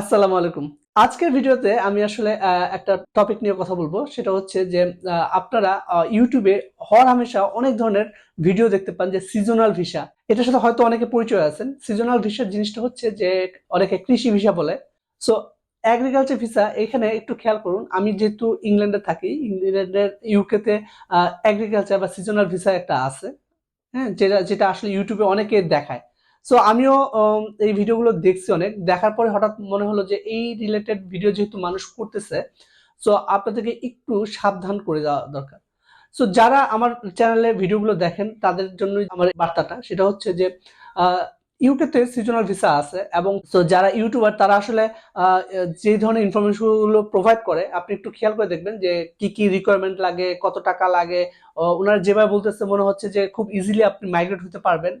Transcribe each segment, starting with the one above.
আসসালামু আলাইকুম। আজকের ভিডিওতে আমি আসলে একটা টপিক নিয়ে কথা বলব। সেটা হচ্ছে যে আপনারা ইউটিউবে হর হামেশা অনেক ধরনের ভিডিও দেখতে পান যে সিজনাল ভিসা। এটার সাথে হয়তো অনেকে পরিচয় আছেন। সিজনাল ভিসার জিনিসটা হচ্ছে যে, অনেকে কৃষি ভিসা বলে। সো এগ্রিকালচার ভিসা, এখানে একটু খেয়াল করুন। আমি যেহেতু ইংল্যান্ডে থাকি ইংল্যান্ডের ইউকেতে এগ্রিকালচার বা সিজনাল ভিসা একটা আছে। হ্যাঁ যেটা যেটা আসলে ইউটিউবে অনেকে দেখায়। সো আমিও এই ভিডিওগুলো দেখছি অনেক। দেখার পরে হঠাৎ মনে হলো যে এই রিলেটেড ভিডিও যেহেতু মানুষ করতেছে সো আপনাদেরকে একটু সাবধান করে দেওয়া দরকার। সো যারা আমার চ্যানেলে ভিডিওগুলো দেখেন, তাদের জন্য আমার বার্তাটা। সেটা হচ্ছে যে ইউকেতে সিজনাল ভিসা আছে এবং সো যারা ইউটিউবার তারা আসলে যে ধরনের ইনফরমেশনগুলো প্রোভাইড করে, আপনি একটু খেয়াল করে দেখবেন যে কি কি রিকোয়ারমেন্ট লাগে, কত টাকা লাগে। ওনারা যেভাবে বলতেছে মনে হচ্ছে যে খুব ইজিলি আপনি মাইগ্রেট হতে পারবেন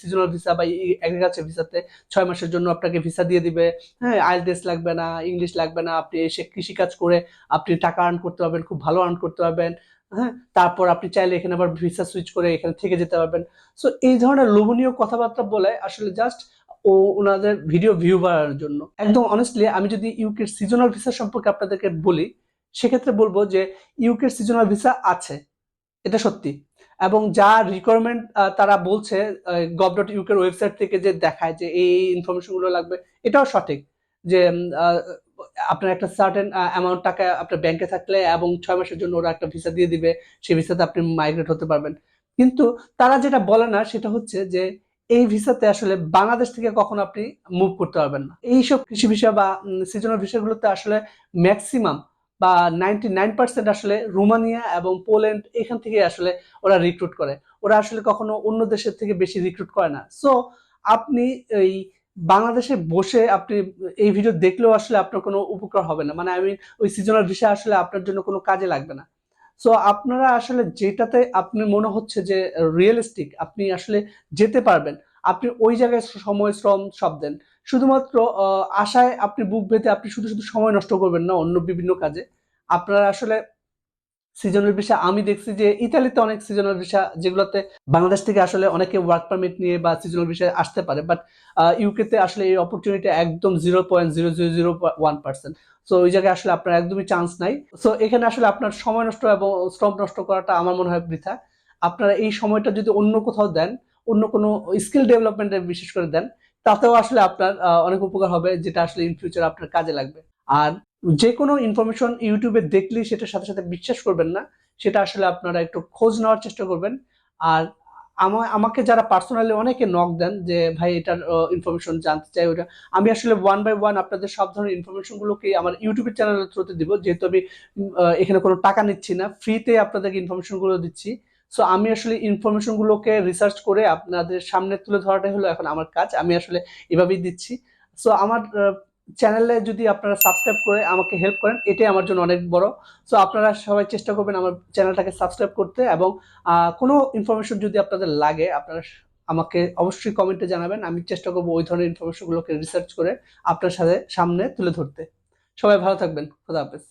সিজনাল ভিসা বা এগ্রিকালচার ভিসাতে ছয় মাসের জন্য আপনাকে ভিসা দিয়ে দিবে। হ্যাঁ আইএলটিএস লাগবে না ইংলিশ লাগবে না, আপনি এসে কৃষিকাজ করে আপনি টাকা আর্ন করতে পারবেন, খুব ভালো আর্ন করতে পারবেন। হ্যাঁ তারপর আপনি চাইলে এখানে আবার ভিসা সুইচ করে এখানে থেকে যেতে পারবেন। সো এই ধরনের লোভনীয় কথাবার্তা বলে আসলে জাস্ট ও ওনাদের ভিডিও ভিউ বাড়ানোর জন্য। একদম অনেস্টলি আমি যদি ইউকের সিজনাল ভিসা সম্পর্কে আপনাদেরকে বলি, সেক্ষেত্রে বলব যে ইউকের সিজনাল ভিসা আছে, এটা সত্যি। এবং যা রিকোয়ারমেন্ট তারা বলছে গভ ডট ইউকের ওয়েবসাইট থেকে যে দেখায় যে এই ইনফরমেশনগুলো লাগবে, এটাও সঠিক। যে আপনার একটা সার্টেন অ্যামাউন্ট টাকা আপনার ব্যাংকে থাকলে এবং ছয় মাসের জন্য ওরা একটা ভিসা দিয়ে দিবে, সেই ভিসাতে আপনি মাইগ্রেট হতে পারবেন। কিন্তু তারা যেটা বলে না, সেটা হচ্ছে যে এই ভিসাতে আসলে বাংলাদেশ থেকে কখনো আপনি মুভ করতে পারবেন না। এইসব কৃষি ভিসা বা সিজনাল ভিসাগুলোতে আসলে ম্যাক্সিমাম বা নাইনটি নাইন পার্সেন্ট আসলে রোমানিয়া এবং পোল্যান্ড এখান থেকে আসলে ওরা রিক্রুট করে। ওরা আসলে কখনো অন্য দেশের থেকে বেশি রিক্রুট করে না। সো আপনি এই বাংলাদেশে বসে আপনি এই ভিডিও দেখলেও আসলে আপনার কোনো উপকার হবে না। মানে আমি ওই সিজনাল ভিসা আসলে আপনার জন্য কোনো কাজে লাগবে না। সো আপনারা আসলে যেটাতে আপনি মনে হচ্ছে যে রিয়েলিস্টিক আপনি আসলে যেতে পারবেন, আপনি ওই জায়গায় সময়, শ্রম সব দেন। শুধুমাত্র আশায় আপনি বুক বেঁধে আপনি শুধু শুধু সময় নষ্ট করবেন না অন্য বিভিন্ন কাজে। আপনারা আসলে সিজনাল ভিসা আমি দেখছি যে ইতালিতে অনেক সিজনাল ভিসা যেগুলোতে বাংলাদেশ থেকে আসলে অনেকে ওয়ার্ক পারমিট নিয়ে বা সিজনাল ভিসায় আসতে পারে বাট ইউকেতে আসলে এই অপরচুনিটি একদম zero point zero zero zero one percent so ওই জায়গায় আসলে আপনার একদমই চান্স নাই। সো এখানে আসলে আপনার সময় নষ্ট এবং শ্রম নষ্ট করাটা আমার মনে হয় বৃথা। আপনারা এই সময়টা যদি অন্য কোথাও দেন, অন্য কোনো স্কিল ডেভেলপমেন্টে বিশেষ করে দেন, তাতেও আসলে আপনার অনেক উপকার হবে, যেটা আসলে ইন ফিউচার আপনার কাজে লাগবে। আর যে কোনো ইনফরমেশন ইউটিউবে দেখলেই সেটার সাথে সাথে বিশ্বাস করবেন না, সেটা আসলে আপনারা একটু খোঁজ নেওয়ার চেষ্টা করবেন। আর আমা- আমাকে যারা পার্সোনালি অনেকে নক দেন যে, ভাই, এটার ইনফরমেশন জানতে চাই ওটা। আমি আসলে ওয়ান বাই ওয়ান আপনাদের সব ধরনের ইনফরমেশন গুলোকে আমার ইউটিউবের চ্যানেলের থ্রুতে দিব। যেহেতু আমি এখানে কোনো টাকা নিচ্ছি না ফ্রিতে আপনাদেরকে ইনফরমেশনগুলো দিচ্ছি। সো আমি আসলে ইনফরমেশন গুলোকে রিসার্চ করে আপনাদের সামনে তুলে ধরাটাই হলো এখন আমার কাজ। আমি আসলে এভাবেই দিচ্ছি। সো আমার চ্যানেলে যদি আপনারা সাবস্ক্রাইব করে আমাকে হেল্প করেন, এটাই আমার জন্য অনেক বড়। সো আপনারা সবাই চেষ্টা করবেন আমার চ্যানেলটাকে সাবস্ক্রাইব করতে এবং কোনো ইনফরমেশন যদি আপনাদের লাগে, আপনারা আমাকে অবশ্যই কমেন্টে জানাবেন। আমি চেষ্টা করব ওই ধরনের ইনফরমেশনগুলোকে রিসার্চ করে আপনার সাথে সামনে তুলে ধরতে। সবাই ভালো থাকবেন। খোদা হাফেজ।